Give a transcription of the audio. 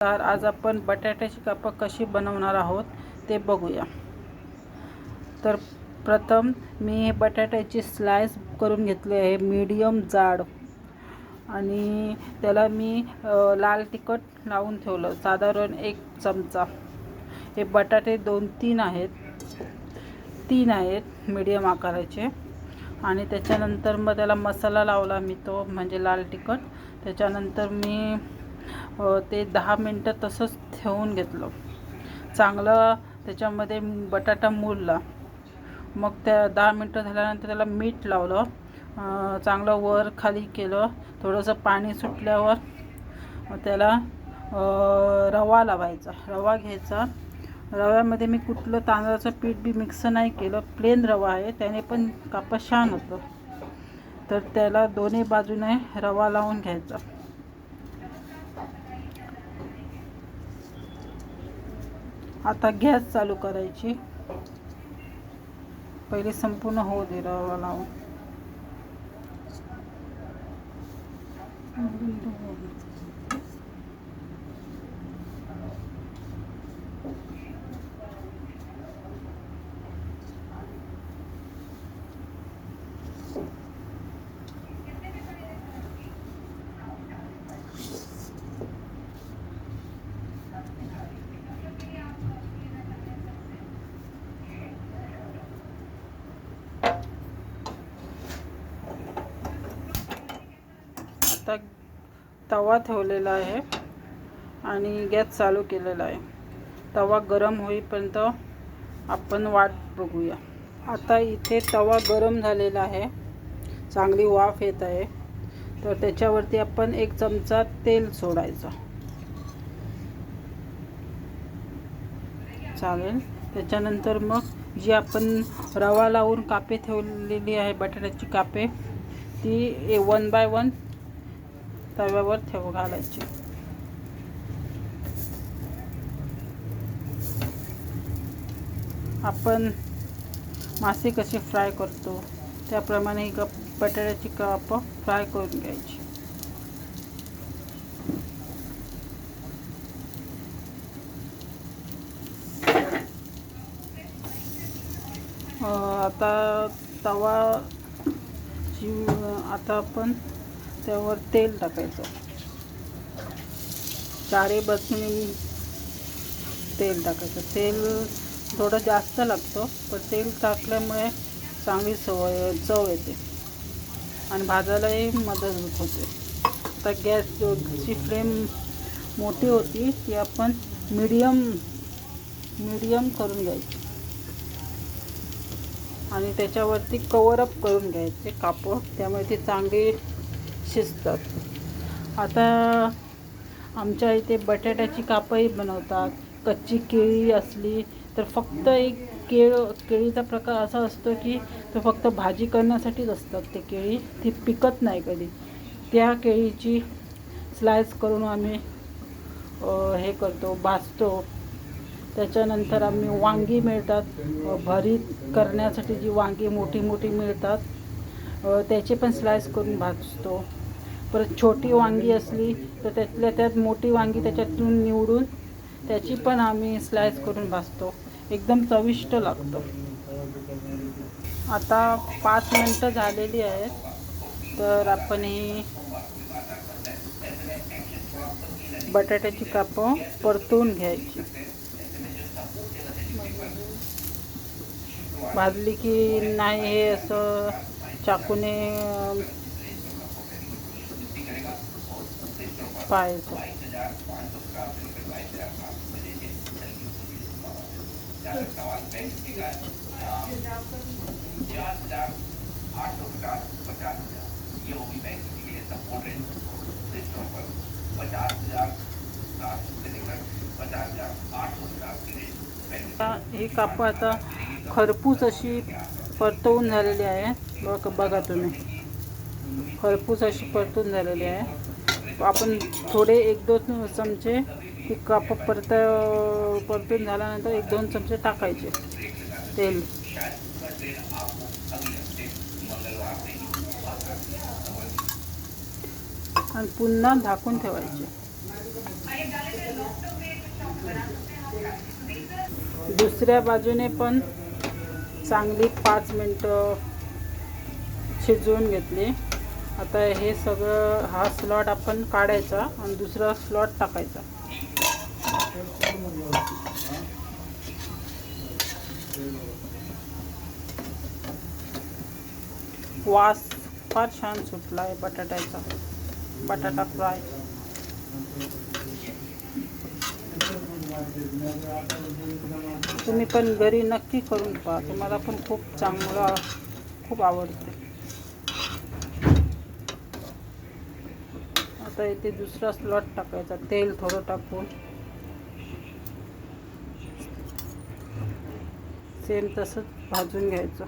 तर आज आपण बटाट्याची कापं कशी बनवणार आहोत ते बघूया. तर प्रथम मी हे बटाट्याची स्लाइस करून घेतली आहे मीडियम जाड. आणि त्याला मी लाल तिखट लावून ठेवलं साधारण एक चमचा. हे बटाटे दोन तीन आहेत. तीन आहेत मीडियम आकाराचे. आणि त्याच्यानंतर मग त्याला मसाला लावला मी तो म्हणजे लाल तिखट. त्याच्यानंतर मी ते दहा मिनटं तसंच ठेवून घेतलं. चांगलं त्याच्यामध्ये बटाटा मुरला. मग त्या दहा मिनटं झाल्यानंतर त्याला मीठ लावलं. चांगलं वर खाली केलं. थोडंसं पाणी सुटल्यावर त्याला रवा लावायचा. रवा घ्यायचा. रव्यामध्ये मी कुठलं तांदळाचं पीठ बी मिक्स नाही केलं. प्लेन रवा आहे. त्याने पण कापं छान होतं. तर त्याला दोन्ही बाजूने रवा लावून घ्यायचा. आता गॅस चालू करायची. पहिले संपूर्ण होऊ दे रवा लावून. आता तवा ठेवलेला आहे आणि गॅस चालू केलेला आहे. तवा गरम होईपर्यंत आपण वाट बघूया. आता इथे तवा गरम झालेला आहे. चांगली वाफ येत आहे. तर त्याच्यावरती आपण एक चमचा तेल सोडायचं. चालेल. त्याच्यानंतर मग जी आपण रवा लावून कापे ठेवलेली आहे बटाट्याची कापे ती वन बाय वन तव्यावर ठेव घालायची. आपण मासे कसे फ्राय करतो त्याप्रमाणे ही कप बटाट्याची काप फ्राय करून घ्यायची. आता तवा जी आता आपण त्यावर तेल टाकायचं. चारी बाजूने तेल टाकायचं. तेल थोडं जास्त लागतं पण तेल टाकल्यामुळे चांगली सवय चव येते. आणि भाजायलाही मदत होते. आता गॅसची फ्लेम मोठी होती ती आपण मीडियम मीडियम करून घ्यायची. आणि त्याच्यावरती कवरअप करून घ्यायचे कापड. त्यामुळे ते चांगली शिजतात. आता आमच्या इथे बटाट्याची कापही बनवतात. कच्ची केळी असली तर फक्त एक केळ केळीचा प्रकार असा असतो की तो फक्त भाजी करण्यासाठीच असतात ते केळी. ती पिकत नाही कधी. त्या केळीची स्लाइस करून आम्ही हे करतो भाजतो. त्याच्यानंतर आम्ही वांगी मिळतात. भरीत करण्यासाठी जी वांगी मोठी मोठी मिळतात त्याचे पण स्लाइस करून भाजतो. परत छोटी वांगी असली तर त्यातल्या त्यात मोठी वांगी त्याच्यातून निवडून त्याची पण आम्ही स्लाइस करून भाजतो. एकदम चविष्ट लागतं. आता पाच मिनटं झालेली आहेत. तर आपण ही बटाट्याची कापं परतून घ्यायची. भाजली की नाही हे असं चाकूने पाहायचं. ही कापं आता खरपूस अशी परतवून झालेली आहे. बघ बघा तुम्ही खरपूस अशी परतून झालेली आहे. आपण थोडे एक दोन चमचे की काप परत परतून झाल्यानंतर एक दोन चमचे टाकायचे. तेल. आणि पुन्हा झाकून ठेवायचे. दुसऱ्या बाजूने पण चांगली पाच मिनटं शिजवून घेतली. आता हे सगळं हा स्लॉट आपण काढायचा आणि दुसरा स्लॉट टाकायचा. वास फार छान सुटला आहे बटाट्याचा. बटाटा फ्राय. तुम्ही पण घरी नक्की करून पहा. तुम्हाला पण खूप चांगलं खूप आवडते. आता इथे दुसरा स्लॉट टाकायचा. तेल थोडं टाकून. सेम तसंच भाजून घ्यायचं.